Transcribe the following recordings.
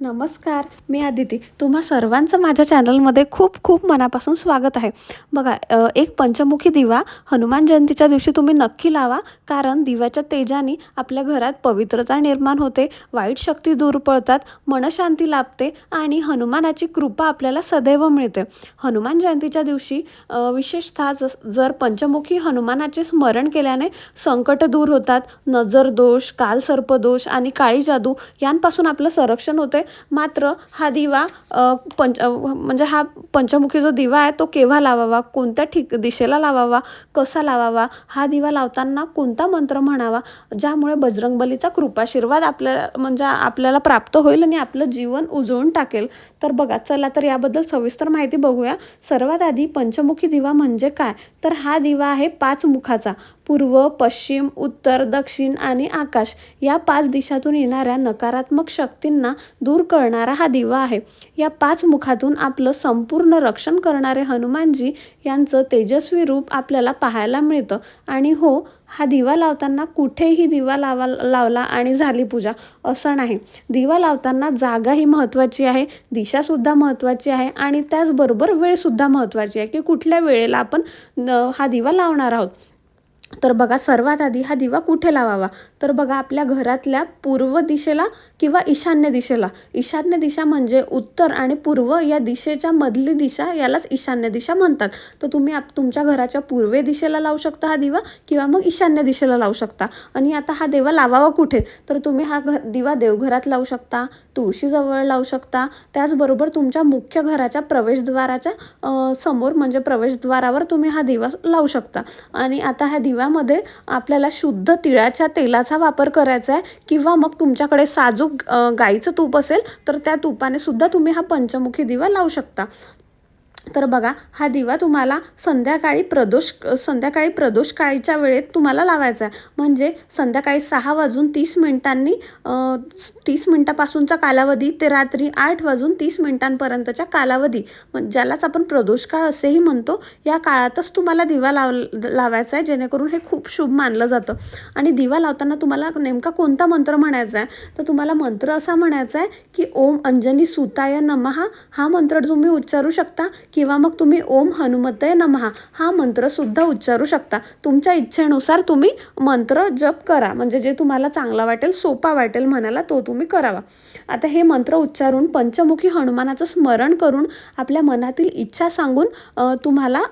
नमस्कार मी आदिती. तुम्हा सर्वांचं माझ्या चॅनलमध्ये खूप खूप मनापासून स्वागत आहे. बघा एक पंचमुखी दिवा हनुमान जयंतीच्या दिवशी तुम्ही नक्की लावा कारण दिव्याच्या तेजाने आपल्या घरात पवित्रता निर्माण होते वाईट शक्ती दूर पळतात मनशांती लाभते आणि हनुमानाची कृपा आपल्याला सदैव मिळते. हनुमान जयंतीच्या दिवशी विशेषतः जस जर पंचमुखी हनुमानाचे स्मरण केल्याने संकट दूर होतात नजर दोष कालसर्पदोष आणि काळी जादू यांपासून आपलं संरक्षण होते मात्र हा दिवा पंच म्हणजे हा पंचमुखी जो दिवा आहे तो केव्हा लावावा? कोणत्या ठिक दिशेला लावावा? कसा लावावा? हा दिवा लावताना कोणता मंत्र म्हणावा? ज्यामुळे बजरंगबलीचा कृपाशीर्वाद आपल्या म्हणजे आपल्याला प्राप्त होईल आणि आपलं जीवन उजळून टाकेल. तर बघा चला तर याबद्दल सविस्तर माहिती बघूया. सर्वात आधी पंचमुखी दिवा म्हणजे काय? तर हा दिवा आहे पाच मुखाचा. पूर्व पश्चिम उत्तर दक्षिण आणि आकाश या पाच दिशातून येणाऱ्या नकारात्मक शक्तींना दूर करणारा हा दिवा आहे. या पाच मुखातून आपलं संपूर्ण रक्षण करणारे हनुमानजी यांचं तेजस्वी रूप आपल्याला पाहायला मिळतं. आणि हो हा दिवा लावताना कुठेही दिवा लावा लावला आणि झाली पूजा असं नाही. दिवा लावताना जागा ही महत्त्वाची आहे दिशासुद्धा महत्त्वाची आहे आणि त्याचबरोबर वेळसुद्धा महत्त्वाची आहे की कुठल्या वेळेला आपण न- हा दिवा लावणार आहोत. तर बघा सर्वात आधी हा दिवा कुठे लावावा? तर बघा आपल्या घरातल्या पूर्व दिशेला किंवा ईशान्य दिशेला. ईशान्य दिशा म्हणजे उत्तर आणि पूर्व या दिशेच्या मधली दिशा यालाच ईशान्य दिशा म्हणतात. तर तुम्ही आप तुमच्या घराच्या पूर्वे दिशेला लावू शकता हा दिवा किंवा मग ईशान्य दिशेला लावू शकता. आणि आता हा देवा लावावा कुठे? तर तुम्ही हा घ दिवा देवघरात लावू शकता तुळशीजवळ लावू शकता. त्याचबरोबर तुमच्या मुख्य घराच्या प्रवेशद्वाराच्या समोर म्हणजे प्रवेशद्वारावर तुम्ही हा दिवा लावू शकता. आणि आता ह्या दिव्यामध्ये आपल्याला शुद्ध तिळाच्या तेलाचा वापर करायचा आहे किंवा मग तुमच्याकडे साजूक गाईचं तूप असेल तर त्या तुपाने सुद्धा तुम्ही हा पंचमुखी दिवा लावू शकता. तर बघा हा दिवा तुम्हाला संध्याकाळी प्रदोष संध्याकाळी प्रदोष काळीच्या वेळेत तुम्हाला लावायचा आहे. म्हणजे संध्याकाळी सहा वाजून तीस मिनिटांनी तीस मिनिटापासूनचा कालावधी ते रात्री आठ वाजून तीस मिनिटांपर्यंतच्या कालावधी. ज्यालाच आपण प्रदोष काळ असेही म्हणतो या काळातच तुम्हाला दिवा लाव लावायचा आहे जेणेकरून हे खूप शुभ मानलं जातं. आणि दिवा लावताना तुम्हाला नेमका कोणता मंत्र म्हणायचा आहे? तर तुम्हाला मंत्र असा म्हणायचा आहे की ओम अंजनी सुताय नमहा हा मंत्र तुम्ही उच्चारू शकता की किंवा मग तुम्ही ओम हनुमतय नमहा हा मंत्रसुद्धा उच्चारू शकता. तुमच्या इच्छेनुसार तुम्ही मंत्र जप करा. म्हणजे जे तुम्हाला चांगला वाटेल सोपा वाटेल म्हणाला तो तुम्ही करावा. आता हे मंत्र उच्चारून पंचमुखी हनुमानाचं स्मरण करून आपल्या मनातील इच्छा सांगून तुम्हाला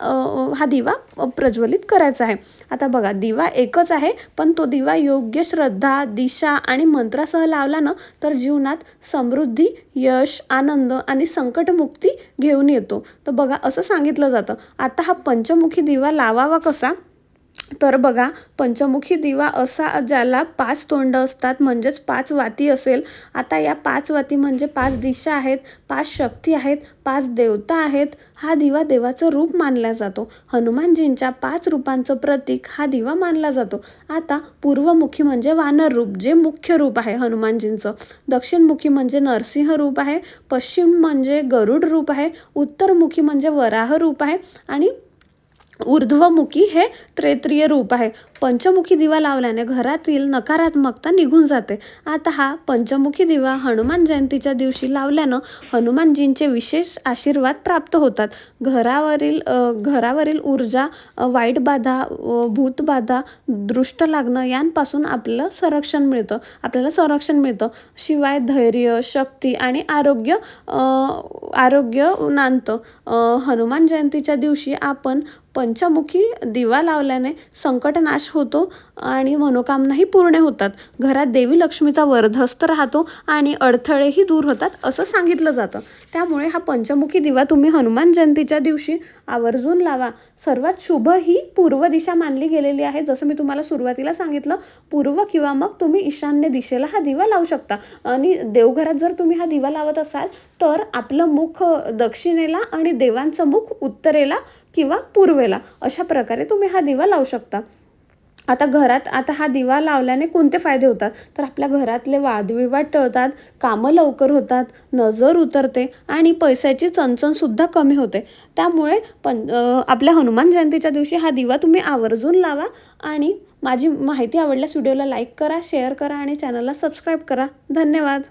हा दिवा प्रज्वलित करायचा आहे. आता बघा दिवा एकच आहे पण तो दिवा योग्य श्रद्धा दिशा आणि मंत्रासह लावला ना तर जीवनात समृद्धी यश आनंद आणि संकटमुक्ती घेऊन येतो. तर बघा असं सांगितलं जातं. आता हा पंचमुखी दिवा लावावा कसा? तर बघा पंचमुखी दिवा असा ज्याला पाच तोंड असतात म्हणजेच पाच वाती असेल. आता या पाच वाती म्हणजे पाच दिशा आहेत पाच शक्ती आहेत पाच देवता आहेत. हा दिवा देवाचं रूप मानला जातो. हनुमानजींच्या पाच रूपांचं प्रतीक हा दिवा मानला जातो. आता पूर्वमुखी म्हणजे वानर रूप जे मुख्य रूप आहे हनुमानजींचं. दक्षिणमुखी म्हणजे नरसिंह रूप आहे पश्चिम म्हणजे गरुड रूप आहे उत्तरमुखी म्हणजे वराह रूप आहे आणि ऊर्ध्वमुखी हे त्रेत्रिय रूप आहे. पंचमुखी दिवा लावल्याने घरातील नकारात्मकता निघून जाते. आता हा पंचमुखी दिवा हनुमान जयंतीच्या दिवशी लावल्यानं हनुमानजींचे विशेष आशीर्वाद प्राप्त होतात. घरावरील घरावरील ऊर्जा वाईट बाधा भूतबाधा दृष्ट लागणं यांपासून आपलं संरक्षण मिळतं. आपल्याला संरक्षण मिळतं. शिवाय धैर्य शक्ती आणि आरोग्य आरोग्य नांदतं. हनुमान जयंतीच्या दिवशी आपण पंचमुखी दिवा लावल्याने संकटनाश होतो आणि मनोकामनाही पूर्ण होतात. घरात देवी लक्ष्मीचा वर्धस्त राहतो आणि अडथळेही दूर होतात असं सांगितलं जातं. त्यामुळे हा पंचमुखी दिवा तुम्ही हनुमान जयंतीच्या दिवशी आवर्जून लावा. सर्वात शुभ ही पूर्व दिशा मानली गेलेली आहे. जसं मी तुम्हाला सुरुवातीला सांगितलं पूर्व किंवा मग तुम्ही ईशान्य दिशेला हा दिवा लावू शकता. आणि देवघरात जर तुम्ही हा दिवा लावत असाल तर आपलं मुख दक्षिणेला आणि देवांचं मुख उत्तरेला किंवा पूर्वेला अशा प्रकारे तुम्ही हा दिवा लावू शकता. आता घरात आता हा दिवा लावल्याने कोणते फायदे होतात? तर आपल्या घरातले वादविवाद टळतात कामं लवकर होतात नजर उतरते आणि पैशाची चणचणसुद्धा कमी होते. त्यामुळे पण आपल्या हनुमान जयंतीच्या दिवशी हा दिवा तुम्ही आवर्जून लावा आणि माझी माहिती आवडल्यास व्हिडिओला लाईक करा शेअर करा आणि चॅनलला सबस्क्राईब करा. धन्यवाद.